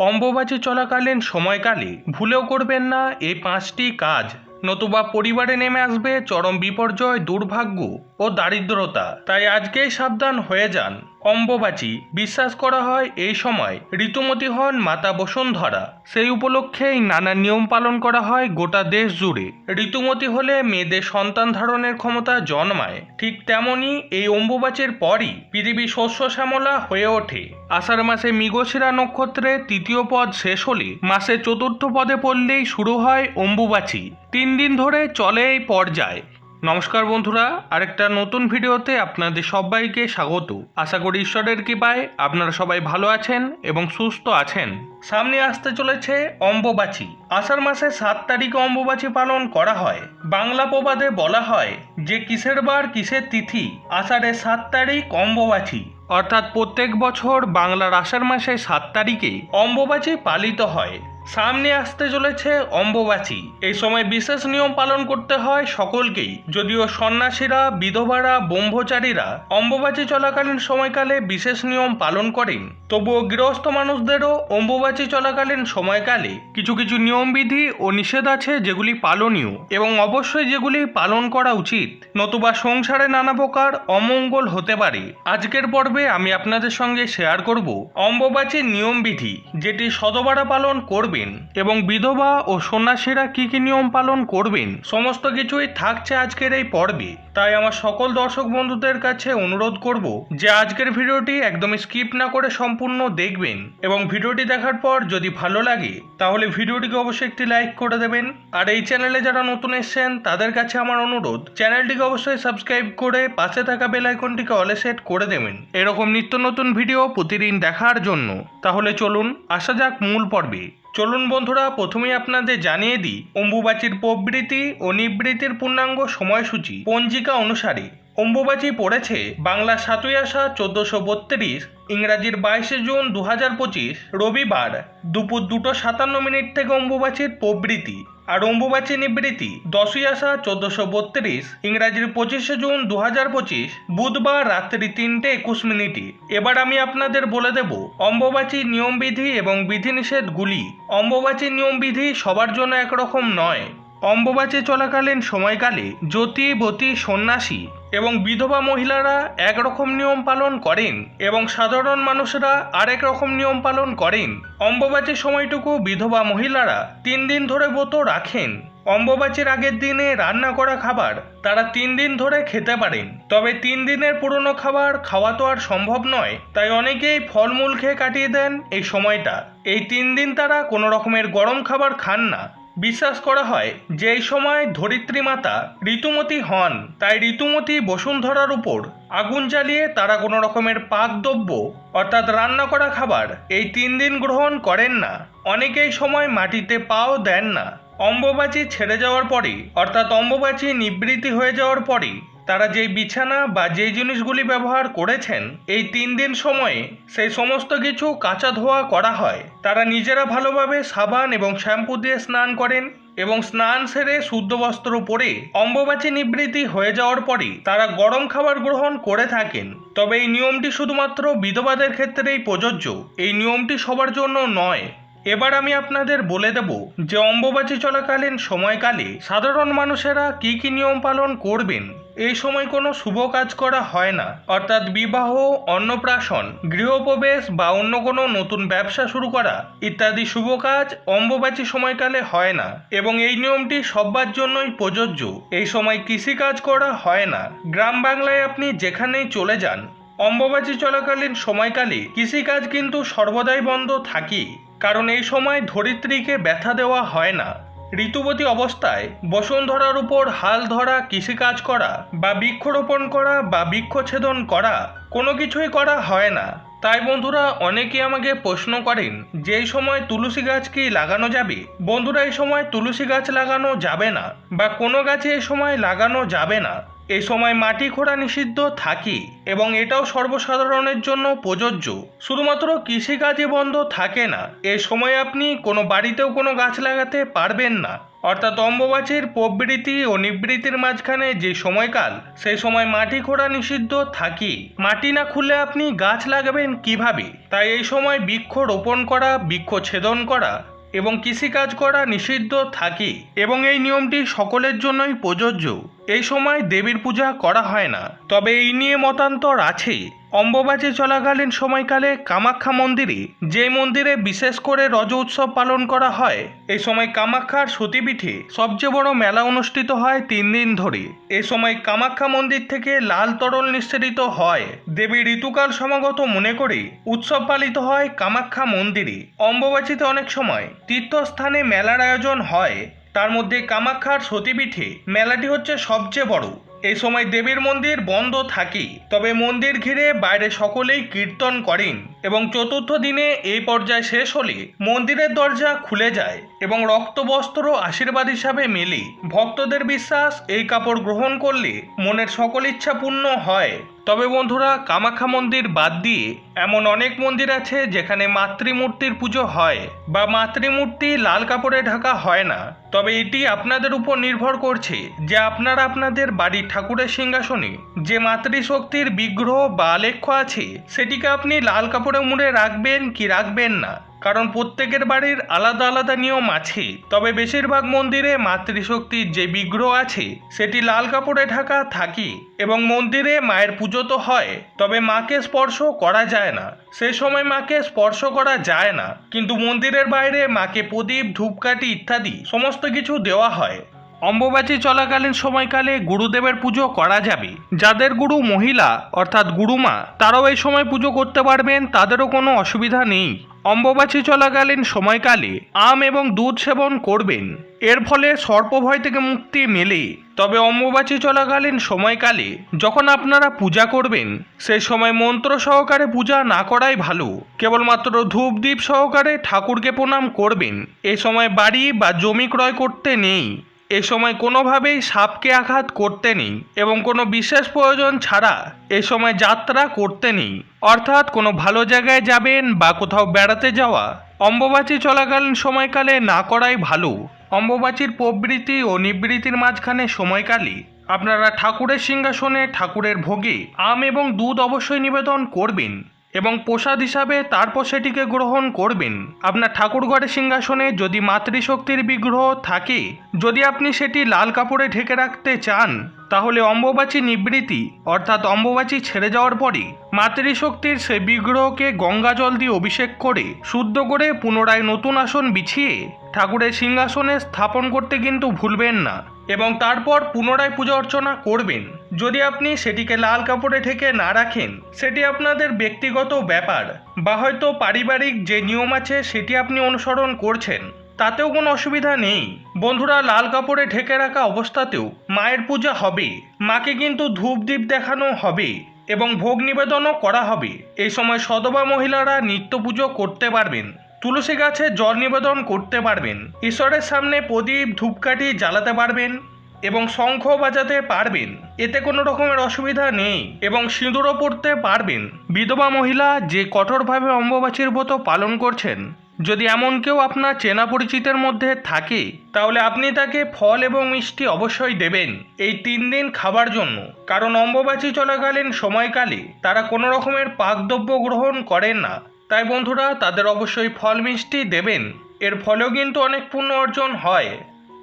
অম্বুবাচী চলাকালীন সময়কালে ভুলেও করবেন না এই পাঁচটি কাজ। নতুবা পরিবারে নেমে আসবে চরম বিপর্যয়, দুর্ভাগ্য ও দারিদ্রতা। তাই আজকেই সাবধান হয়ে যান। অম্বুবাচী বিশ্বাস করা হয় এই সময় ঋতুমতী হন মাতা বসুন্ধরা। সেই উপলক্ষেই নানা নিয়ম পালন করা হয় গোটা দেশ জুড়ে। ঋতুমতী হলে মেয়েদের সন্তান ধারণের ক্ষমতা জন্মায়। ঠিক তেমনই এই অম্বুবাচীর পরই পৃথিবী শস্য শ্যামলা হয়ে ওঠে। আষাঢ় মাসে মৃগশিরা নক্ষত্রে তৃতীয় পদ শেষ হলে মাসে চতুর্থ পদে পড়লেই শুরু হয় অম্বুবাচী। তিন দিন ধরে চলে এই পর্যায়। নমস্কার বন্ধুরা, আরেকটা নতুন ভিডিওতে আপনাদের সবাইকে স্বাগত। আশা করি ঈশ্বরের কৃপায় আপনারা সবাই ভালো আছেন এবং সুস্থ আছেন। সামনে আসতে চলেছে অম্বুবাচী। আষাঢ় মাসে সাত তারিখে অম্বুবাচী পালন করা হয়। বাংলা প্রবাদে বলা হয় যে, কিসের বার কিসের তিথি, আষাঢ়ে সাত তারিখ অম্বুবাচী। অর্থাৎ প্রত্যেক বছর বাংলার আষাঢ় মাসে সাত তারিখে অম্বুবাচী পালিত হয়। সামনে আসতে চলেছে অম্বুবাচী। এই সময় বিশেষ নিয়ম পালন করতে হয় সকলকেই। যদিও সন্ন্যাসীরা, বিধবারা, ব্রহ্মচারীরা অম্বুবাচী চলাকালীন সময়কালে বিশেষ নিয়ম পালন করেন। তবুও গৃহস্থ মানুষদেরও অম্বুবাচী চলাকালীন সময়কালে কিছু কিছু নিয়মবিধি ও নিষেধ আছে যেগুলি পালনীয় এবং অবশ্যই যেগুলি পালন করা উচিত। নতুবা সংসারে নানা প্রকার অমঙ্গল হতে পারে। আজকের পর্বে আমি আপনাদের সঙ্গে শেয়ার করব অম্বুবাচীর নিয়মবিধি, যেটি শতবারা পালন করবেন? এবং বিধবা ও সন্ন্যাসীরা কি কি নিয়ম পালন করবেন? সমস্ত কিছুই থাকছে আজকের এই পর্বে। তাই আমার সকল দর্শক বন্ধুদের কাছে অনুরোধ করব যে আজকের ভিডিওটি একদম স্কিপ না করে সম্পূর্ণ দেখবেন এবং ভিডিওটি দেখার পর যদি ভালো লাগে, তাহলে ভিডিওটিকে অবশ্যই একটি লাইক করে দেবেন। আর এই চ্যানেলে যারা নতুন এসছেন, তাদের কাছে আমার অনুরোধ, চ্যানেলটিকে অবশ্যই সাবস্ক্রাইব করে পাশে থাকা বেল আইকনটিকে অলে সেট করে দেবেন। এরকম নিত্য নতুন ভিডিও প্রতিদিন দেখার জন্য। তাহলে চলুন, আসা যাক মূল পর্বে। চলুন বন্ধুরা প্রথমেই আপনাদের জানিয়ে দিই অম্বুবাচীর প্রবৃতি ও নিবৃত্তির পূর্ণাঙ্গ সময়সূচি পঞ্জিকা অনুসারে। অম্বুবাচী পড়েছে বাংলা সাতই আষাঢ় চোদ্দোশো বত্রিশ, ইংরাজির বাইশে জুন দু হাজার পঁচিশ, রবিবার। দুপুর দুটো সাতান্ন মিনিট থেকে অম্বুবাচীর প্রবৃত্তি আর অম্বুবাচী নিবৃত্তি দশই আষাঢ় চোদ্দোশো বত্রিশ, ইংরাজির পঁচিশে জুন দু হাজার পঁচিশ, বুধবার রাত্রি তিনটে একুশ মিনিটে। এবার আমি আপনাদের বলে দেব অম্বুবাচী নিয়মবিধি এবং বিধিনিষেধগুলি। অম্বুবাচী নিয়মবিধি সবার জন্য একরকম নয়। অম্বুবাচী চলাকালীন সময়কালে জ্যোতি বতী সন্ন্যাসী এবং বিধবা মহিলারা একরকম নিয়ম পালন করেন এবং সাধারণ মানুষেরা আরেক রকম নিয়ম পালন করেন। অম্বুবাচীর সময়টুকু বিধবা মহিলারা তিন দিন ধরে ব্রত রাখেন। অম্বুবাচীর আগের দিনে রান্না করা খাবার তারা তিন দিন ধরে খেতে পারেন। তবে তিন দিনের পুরনো খাবার খাওয়া তো আর সম্ভব নয়, তাই অনেকেই ফলমূল খেয়ে কাটিয়ে দেন এই সময়টা। এই তিন দিন তারা কোনো রকমের গরম খাবার খান না। বিশ্বাস করা হয় যে এই সময় ধরিত্রী মাতা ঋতুমতী হন, তাই ঋতুমতী বসুন্ধরার উপর আগুন জ্বালিয়ে তারা কোনো রকমের পাকদ্রব্য অর্থাৎ রান্না করা খাবার এই তিন দিন গ্রহণ করেন না। অনেকেই সময় মাটিতে পাও দেন না। অম্বুবাচী ছেড়ে যাওয়ার পরই, অর্থাৎ অম্বুবাচী নিবৃত্তি হয়ে যাওয়ার পরে তারা যেই বিছানা বা যেই জিনিসগুলি ব্যবহার করেছেন, এই তিন দিন সময়ে সেই সমস্ত কিছু কাঁচা ধোয়া করা হয়। তারা নিজেরা ভালোভাবে সাবান এবং শ্যাম্পু দিয়ে স্নান করেন এবং স্নান সেরে শুদ্ধ বস্ত্র পরে অম্বুবাচী নিবৃত্তি হয়ে যাওয়ার পরে তারা গরম খাবার গ্রহণ করে থাকেন। তবে এই নিয়মটি শুধুমাত্র বিধবাদের ক্ষেত্রেই প্রযোজ্য, এই নিয়মটি সবার জন্য নয়। এবার আমি আপনাদের বলে দেব যে অম্বুবাচী চলাকালীন সময়কালে সাধারণ মানুষেরা কি কি নিয়ম পালন করবেন। এই সময় কোনো শুভ কাজ করা হয় না। অর্থাৎ বিবাহ, অন্নপ্রাশন, গৃহপ্রবেশ বা অন্য কোনো নতুন ব্যবসা শুরু করা ইত্যাদি শুভ কাজ অম্বুবাচী সময়কালে হয় না এবং এই নিয়মটি সবার জন্যই প্রযোজ্য। এই সময় কৃষিকাজ করা হয় না। গ্রাম বাংলায় আপনি যেখানেই চলে যান, অম্বুবাচী চলাকালীন সময়কালে কৃষিকাজ কিন্তু সর্বদাই বন্ধ থাকি কারণ এই সময় ধরিত্রীকে ব্যথা দেওয়া হয় না। ঋতুবতী অবস্থায় বসুন্ধরার উপর হাল ধরা, কৃষিকাজ করা বা বৃক্ষরোপণ করা বা বৃক্ষছেদন করা কোনো কিছুই করা হয় না। তাই বন্ধুরা, অনেকে আমাকে প্রশ্ন করেন, যে এই সময় তুলসী গাছ কি লাগানো যাবে? বন্ধুরা, এই সময় তুলসী গাছ লাগানো যাবে না বা কোনো গাছে এই সময় লাগানো যাবে না। এই সময় মাটি খোঁড়া নিষিদ্ধ থাকে এবং এটাও সর্বসাধারণের জন্য প্রযোজ্য। শুধুমাত্র কৃষিকাজে বন্ধ থাকে না, এ সময় আপনি কোনো বাড়িতেও কোনো গাছ লাগাতে পারবেন না। অর্থাৎ অম্বুবাচীর প্রবৃত্তি ও নিবৃত্তির মাঝখানে যে সময়কাল সেই সময় মাটি খোঁড়া নিষিদ্ধ থাকে। মাটি না খুললে আপনি গাছ লাগাবেন কীভাবে? তাই এই সময় বৃক্ষ রোপণ করা, বৃক্ষ ছেদন করা এবং কৃষিকাজ করা নিষিদ্ধ থাকে এবং এই নিয়মটি সকলের জন্যই প্রযোজ্য। এই সময় দেবীর পূজা করা হয় না। তবে এই নিয়ে মতান্তর আছে। অম্বুবাচী চলাকালীন সময়কালে কামাখ্যা মন্দিরে যে মন্দিরে বিশেষ করে রজ উৎসব পালন করা হয় এই সময় কামাখ্যার সতীপীঠে সবচেয়ে বড় মেলা অনুষ্ঠিত হয় তিন দিন ধরে। এ সময় কামাখ্যা মন্দির থেকে লাল তরল নিঃসৃত হয়। দেবী ঋতুকাল সমাগত মনে করে উৎসব পালিত হয় কামাখ্যা মন্দিরে। অম্বুবাচীতে অনেক সময় তীর্থস্থানে মেলার আয়োজন হয়। তার মধ্যে কামাখ্যার সতীপীঠে মেলাটি হচ্ছে সবচেয়ে বড়। এই সময় দেবীর মন্দির বন্ধ থাকে তবে মন্দির ঘিরে বাইরে সকলেই কীর্তন করেন এবং চতুর্থ দিনে এই পর্যায় শেষ হলে মন্দিরের দরজা খুলে যায় এবং রক্তবস্ত্র আশীর্বাদ হিসাবে মেলে ভক্তদের বিশ্বাস, এই কাপড় গ্রহণ করলে মনের সকল ইচ্ছা পূর্ণ হয়। তবে বন্ধুরা, কামাখ্যা মন্দির বাদ দিয়ে এমন অনেক মন্দির আছে যেখানে মাতৃমূর্তির পুজো হয় বা মাতৃমূর্তি লাল কাপড়ে ঢাকা হয় না। তবে এটি আপনাদের উপর নির্ভর করছে যে আপনারা আপনাদের বাড়ির ঠাকুরের সিংহাসনে যে মাতৃশক্তির বিগ্রহ বা আলেখ্য আছে, সেটিকে আপনি লাল কাপড়ে মুড়ে রাখবেন কি রাখবেন না। কারণ প্রত্যেকের বাড়ির আলাদা আলাদা নিয়ম আছে, তবে বেশিরভাগ মন্দিরে মাতৃশক্তির যে বিগ্রহ আছে, সেটি লাল কাপড়ে ঢাকা থাকে এবং মন্দিরে মায়ের পুজো তো হয়, তবে মাকে স্পর্শ করা যায় না। সে সময় মাকে স্পর্শ করা যায় না, কিন্তু মন্দিরের বাইরে মাকে প্রদীপ, ধূপকাঠি ইত্যাদি সমস্ত কিছু দেওয়া হয়। অম্বুবাচী চলাকালীন সময়কালে গুরুদেবের পুজো করা যাবে। যাদের গুরু মহিলা, অর্থাৎ গুরুমা, তারাও এই সময় পুজো করতে পারবেন, তাদেরও কোনো অসুবিধা নেই। অম্বুবাচী চলাকালীন সময়কালে আম এবং দুধ সেবন করবেন। এর ফলে সর্পভয় থেকে মুক্তি মেলে। তবে অম্বুবাচী চলাকালীন সময়কালে যখন আপনারা পূজা করবেন সেই সময় মন্ত্র সহকারে পূজা না করাই ভালো। কেবলমাত্র ধূপ দ্বীপ সহকারে ঠাকুরকে প্রণাম করবেন। এ সময় বাড়ি বা জমি ক্রয় করতে নেই। এ সময় কোনোভাবেই সাপকে আঘাত করতে নেই এবং কোনো বিশেষ প্রয়োজন ছাড়া এ সময় যাত্রা করতে নেই অর্থাৎ কোনো ভালো জায়গায় যাবেন বা কোথাও বেড়াতে যাওয়া অম্বুবাচী চলাকালীন সময়কালে না করাই ভালো। অম্বুবাচীর প্রবৃত্তি ও নিবৃত্তির মাঝখানে সময়কালে আপনারা ঠাকুরের সিংহাসনে ঠাকুরের ভোগে আম এবং দুধ অবশ্যই নিবেদন করবেন। এবং প্রসাদ হিসাবে তারপর সেটিকে গ্রহণ করবেন। আপনার ঠাকুর ঘরের সিংহাসনে যদি মাতৃশক্তির বিগ্রহ থাকে, যদি আপনি সেটি লাল কাপড়ে ঢেকে রাখতে চান, তাহলে অম্বুবাচী নিবৃত্তি অর্থাৎ অম্বুবাচী ছেড়ে যাওয়ার পরে মাতৃশক্তির সে বিগ্রহকে গঙ্গা জল দিয়ে অভিষেক করে, শুদ্ধ করে পুনরায় নতুন আসন বিছিয়ে ঠাকুরের সিংহাসনে স্থাপন করতে কিন্তু ভুলবেন না। এবং তারপর পুনরায় পূজা অর্চনা করবেন। যদি আপনি সেটিকে লাল কাপড়ে ঢেকে না রাখেন, সেটি আপনাদের ব্যক্তিগত ব্যাপার বা হয়তো পারিবারিক যে নিয়ম আছে সেটি আপনি অনুসরণ করছেন, তাতেও কোনো অসুবিধা নেই। বন্ধুরা, লাল কাপড়ে ঢেকে রাখা অবস্থাতেও মায়ের পূজা হবে, মাকে কিন্তু ধূপ দ্বীপ দেখানো হবে এবং ভোগ নিবেদনও করা হবে। এই সময় সদবা মহিলারা নিত্য পুজো করতে পারবেন। তুলসী গাছে জল নিবেদন করতে পারবেন। ঈশ্বরের সামনে প্রদীপ, ধূপকাঠি জ্বালাতে পারবেন এবং শঙ্খ বাজাতে পারবেন। এতে কোনো রকমের অসুবিধা নেই এবং সিঁদুরও পড়তে পারবেন। বিধবা মহিলা যে কঠোরভাবে অম্বুবাচীর ব্রত পালন করছেন, যদি এমন কেউ আপনার চেনা পরিচিতের মধ্যে থাকে, তাহলে আপনি তাকে ফল এবং মিষ্টি অবশ্যই দেবেন এই তিন দিন খাবার জন্য। কারণ অম্বুবাচী চলাকালীন সময়কালে তারা কোনো রকমের পাকদ্রব্য গ্রহণ করেন না। তাই বন্ধুরা, তাদের অবশ্যই ফল মিষ্টি দেবেন। এর ফলেও কিন্তু অনেক পুণ্য অর্জন হয়।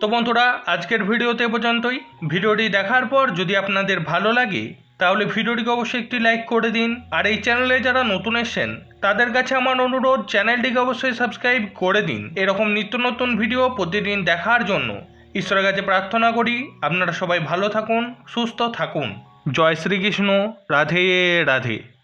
তো বন্ধুরা, আজকের ভিডিওতে পর্যন্তই। ভিডিওটি দেখার পর যদি আপনাদের ভালো লাগে, তাহলে ভিডিওটিকে অবশ্যই একটি লাইক করে দিন। আর এই চ্যানেলে যারা নতুন এসেছেন, তাদের কাছে আমার অনুরোধ, চ্যানেলটিকে অবশ্যই সাবস্ক্রাইব করে দিন। এরকম নিত্য নতুন ভিডিও প্রতিদিন দেখার জন্য ঈশ্বরের কাছে প্রার্থনা করি, আপনারা সবাই ভালো থাকুন, সুস্থ থাকুন। জয় শ্রীকৃষ্ণ, রাধে রাধে।